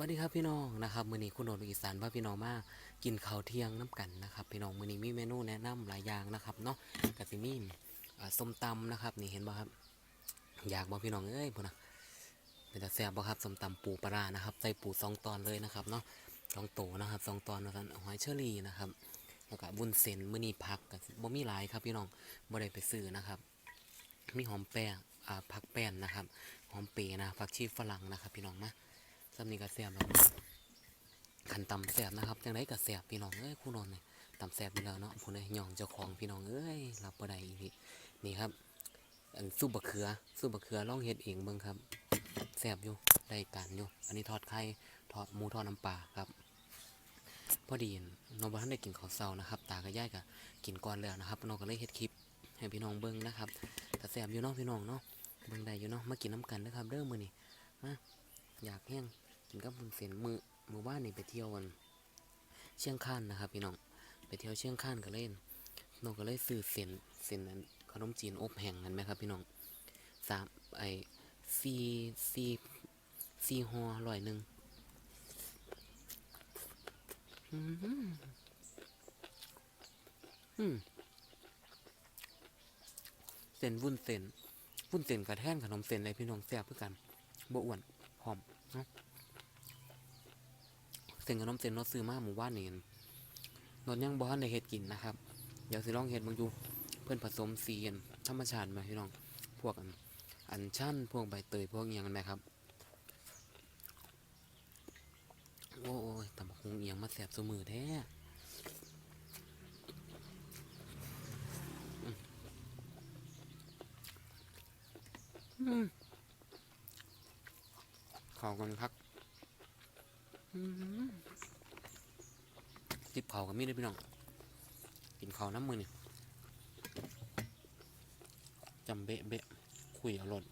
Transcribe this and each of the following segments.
วัสดีครับพี่น้องนะครับมื้อนี้คุณโนนอีสานพาพี่น้องมากินข้าวเที่ยงน้ำกันนะครับ พี่น้องมื้อนี้มีเมนูแนะนำหลายอย่างนะครับเนาะกะสิมีอ่าส้มตำนะครับ นี่เห็นบ่ครับ อยากบ่พี่น้องเอ้ยพุ่นนะเป็นตาแซ่บบ่ครับส้มตำปูปลานะครับใส่ปูสองตอนเลยนะครับเนาะสองโตนะครับสองตอนนะท่านหอยเชอรี่นะครับแล้วก็วุ้นเส้นมื้อนี้ผักก็บ่มีหลายครับ พี่น้องบ่ได้ไปซื้อนะครับ มีหอมแป้งผักแป้นนะครับ หอมเปรย์นะผักชีฝรั่งนะครับ พี่น้องมาำนีกระแสบแล้วขันตำแสบนะครับจังไดกระแสบพี่น้องเอ้ยคู่นอนเนี่ยตำแสบไปแล้วเนาะผู้ใดย่องเจ้าของพี่น้องเอ้ยรับบ่ได้อีพี่นี่ครับอันซุปบะเขือซุปบะเขือล่องเฮ็ดเองเบิ่งครับแสบอยู่ได้การอยู่อันนี้ทอดไข่ทอดหมูทอดน้ำปลาครับพอดีน้องบ่ทันได้กินข้าวเช้านะครับ ตากับยายก็กินก่อนแล้วนะครับน้องก็เลยเฮ็ดคลิปให้พี่น้องเบิ่งนะครับแต่แสบอยู่เนาะพี่น้องเนาะเบิ่งได้อยู่เนาะมากินน้ำกันเด้อครับเด้อมื้อนี้มาอยากแห้ง กินกับบุญเส้นมือมือว่านนี่ไปเที่ยวกันเชียงคานนะครับพี่น้องไปเที่ยวเชียงคานก็เล่นน้องก็เลยซื้อเส้นเส้นนั้นขนมจีนอบแห้งกันไหมครับพี่น้องสามไอซีซีซีห่อร้อยหนึ่งอืมอืมเส้นวุ้นเส้นวุ้นเส้นกระแท่นขนมเส้นเลยพี่น้องแซ่บเพื่อกันบ่อ้วนหอมเนาะ เส้นกับน้ำเส้นเราซื้อมาหมู่บ้านนี่นนยังบ้านในเฮ็ดกินนะครับ เดี๋ยวสิลองเฮ็ดบางดูเพื่อนผสมสีนธรรมชาติมาพี่น้อง พวกอันอันชั่นพวกใบเตยพวกอหย่างนั้นไหมครับ โอ้ยตำบักฮงเอียงมาแสบสมือแท้อืมอืมเขากันครับ จิบเขากับมีดเลยพี่น้อง กินเขาน้ำมือนี่จำเบะเบะคุยเอาหล่น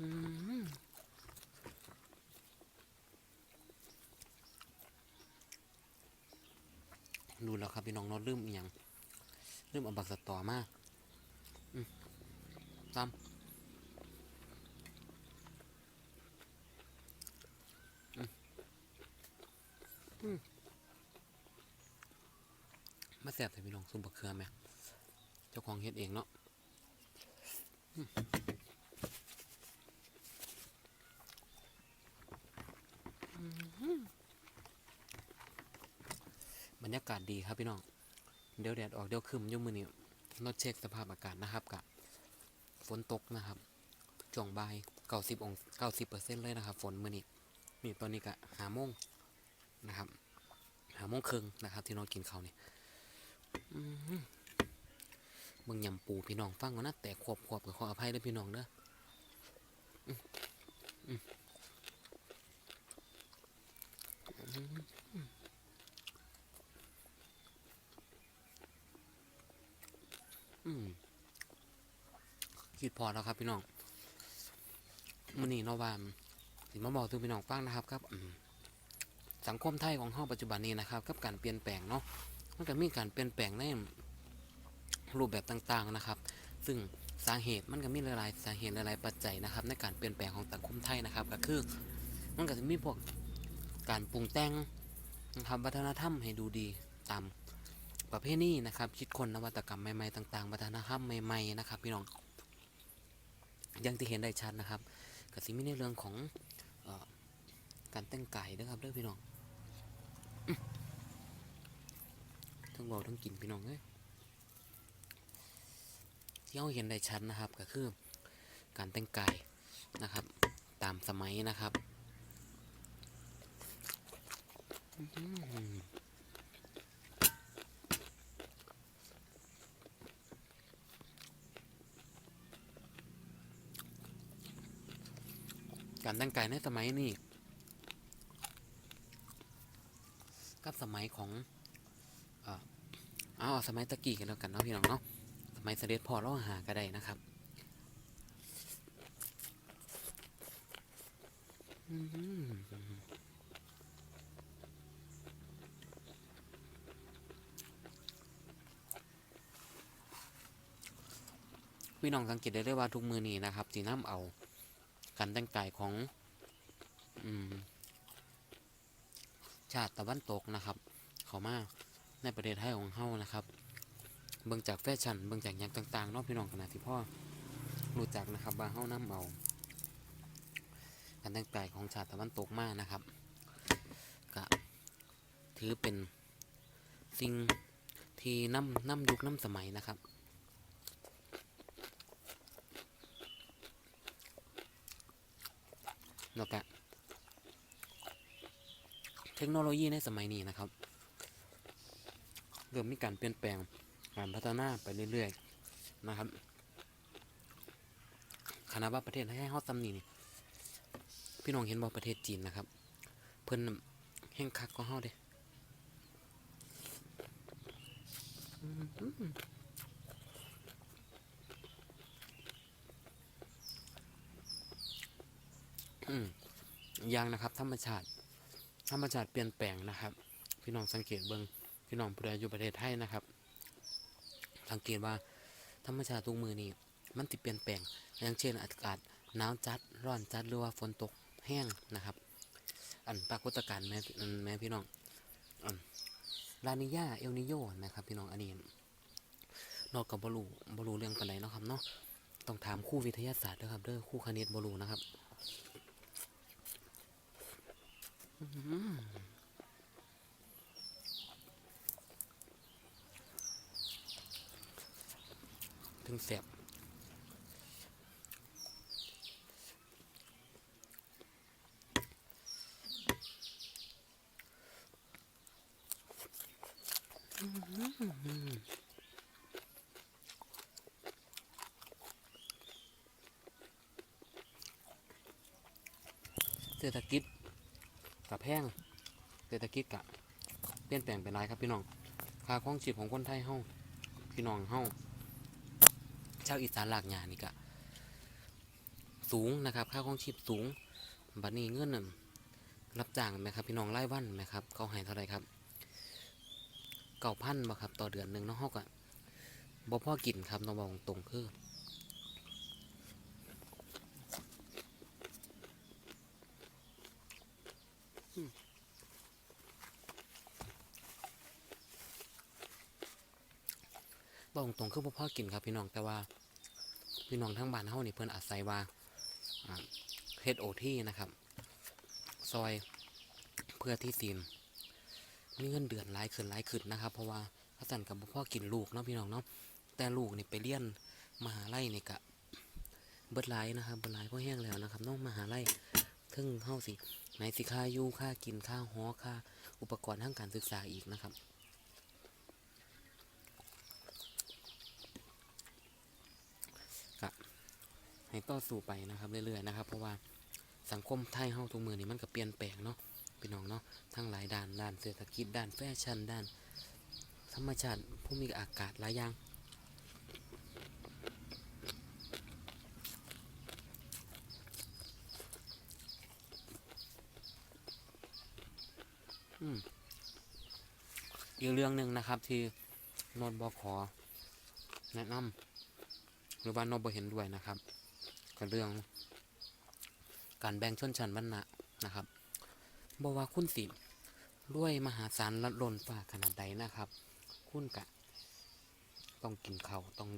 อืมดูแล้วครับพี่น้องนอลืมอีหยังเริ่มเอาบักสตอมาอืม ตามอืมาแสบใส่พี่น้องซุปบักเขือไหมเจ้าของเฮ็ดเองเนาะอืมอืมบรรยากาศดีครับพี่น้อง เดี๋ยวแดดออกเดี๋ยวครึมยุ่มือนี้นดเช็คสภาพอากาศนะครับกับ ฝนตกนะครับจ่วงบ่ายเก้าสิบองเก้าสิบเปอร์เซ็นต์เลยนะครับ ฝนมือนี้นี่ตอนนี้ก็หาโมงนะครับหาโมงครึ่งนะครับ ที่น้องกินข้าวนี่อื้อหือมึงยำปูพี่น้องฟังก่อนนะแต่ขวบขวบกับขออภัยด้วยพี่น้องเด้ออืม คิดพอแล้วครับพี่น้องมันนี่เนาวาสิมาบอกถึงพี่น้องฟังนะครับครับสังคมไทยของห้องปัจจุบันนี้นะครับกับการเปลี่ยนแปลงเนาะมันก็มีการเปลี่ยนแปลงในรูปแบบต่างๆนะครับ ซึ่งสาเหตุมันก็มีหลายๆสาเหตุหลายๆปัจจัยนะครับ ในการเปลี่ยนแปลงของสังคมไทยนะครับ ก็คือมันก็จะมีพวกการปรุงแต่งนะครับวัฒนธรรมให้ดูดีตามประเภทนี้นะครับ คิดคนนวัตกรรมใหม่ๆต่าง ๆ วัฒนธรรมใหม่ๆนะครับ พี่น้อง ยังที่เห็นได้ชัดนะครับก็สิมีในเรื่องของออการแต่งกายนะครับเด้อพี่น้องทั้งเบาทั้งกินพี่น้องเอ้ยที่เราเห็นได้ชัดนะครับก็คือการแต่งกายนะครับ ตามสมัยนะครับ อื้อ การแต่งกายในสมัยนี้กับสมัยของเอาสมัยตะกี้กันแล้วกันเนาะพี่น้องเนาะสมัยเสด็จพ่อเราหาก็ได้นะครับพี่น้องสังเกตได้เลยว่าทุกมือนี้นะครับสีน้ำเอา การแต่งกายของอชาติตะวันตกนะครับ เขามาในประเทศไทยของเฮานะครับ เบิ่งจากแฟชั่นเบิ่งจากอย่างต่างๆเนาะพี่น้องขนาดที่พ่อรู้จักนะครับว่าเฮาน้ำเอาการแต่งกายของชาติตะวันตกมากนะครับก็ถือเป็นสิ่งที่น้ำน้ำยุคน้ำสมัยนะครับ แล้วก็เทคโนโลยีในสมัยนี้นะครับเริ่มมีการเปลี่ยนแปลงการพัฒนาไปเรื่อยๆนะครับขณะว่าประเทศให้เฮาซ้ำนี่นี่พี่น้องเห็นว่าประเทศจีนนะครับ เพิ่นแห่งคักก็เฮาเด้อืมอืม อย่างนะครับ ธรรมชาติ ธรรมชาติเปลี่ยนแปลงนะครับ พี่น้องสังเกตเบิงพี่น้องผู้ใดอยู่ประเทศไทยนะครับ สังเกตว่าธรรมชาติทุกมือนี่มันติดเปลี่ยนแปลง อย่างเช่นอากาศหนาวจัดร้อนจัดหรือว่าฝนตกแห้งนะครับ อันปรากฏการณ์แม่แม่พี่น้องอันลานิยาเอลนิโยนะครับ พี่น้องอันนี้นอกกับบรูบรูเรื่องปานใดเนาะครับเนาะต้องถามคู่วิทยาศาสตร์ด้วยครับเด้อครู่คณิตบรูนะครับ ถึงเสียบเศรษฐกิจ กับแพงเศรษฐกิจกับเปลี่ยนแปลงไปหลายครับพี่น้องค่าครองชีพของคนไทยเฮาพี่น้องเฮาชาวอีสานหลากหยานี่ก็สูงนะครับ ค่าครองชีพสูงบัดนี้เงินนั่นรับจ้างไหมครับ พี่น้องรายวันไหมครับเขาให้เท่าไรครับเก้าพันบ่ครับ ต่อเดือนหนึ่งนาะเฮาก็บ่พ่อกินครับต้องบอกตรงคืออืม บอกตรงๆคือบ่พอกินครับพี่น้องแต่ว่า พี่น้องทั้งบ้านเฮานี่เพิ่นอาศัยว่าเฮ็ดโอที่นะครับ ซอยเพื่อที่ซีนมีเงินเดือนหลายขึ้นหลายขึ้นนะครับ เพราะว่าพระสันกับพ่อกินลูกเนาะพี่น้องเนาะแต่ลูกนี่ไปเรียนมหาลัยนี่กะเบิดหลนะครับเบิดหลายเพราะแห้งแล้วนะครับน้องมหาลัยถึงเฮาสิ ไหนสิค่าอยู่ค่ากินค่าหอค่าอุปกรณ์ทางการศึกษาอีกนะครับ ให้ต่อสู้ไปนะครับเรื่อยๆนะครับ เพราะว่าสังคมไทยเฮาทุกมือนี่มันก็เปลี่ยนแปลงเนาะพี่น้องเนาะทั้งหลายด้านด้านเศรษฐกิจด้านแฟชั่นด้าน ธรรมชาติภูมิอากาศหลายอย่าง อีกเรื่องหนึ่งนะครับ ที่นนบขอ แนะนำหรือว่านนบเห็นด้วยนะครับกับเรื่องการแบ่งชนชั้นวรรณะนะครับบอกว่าคุณสิรวยมหาศาลละลนฟ้าขนาดใดนะครับ คุณกะ ต้องกินเขาต้อง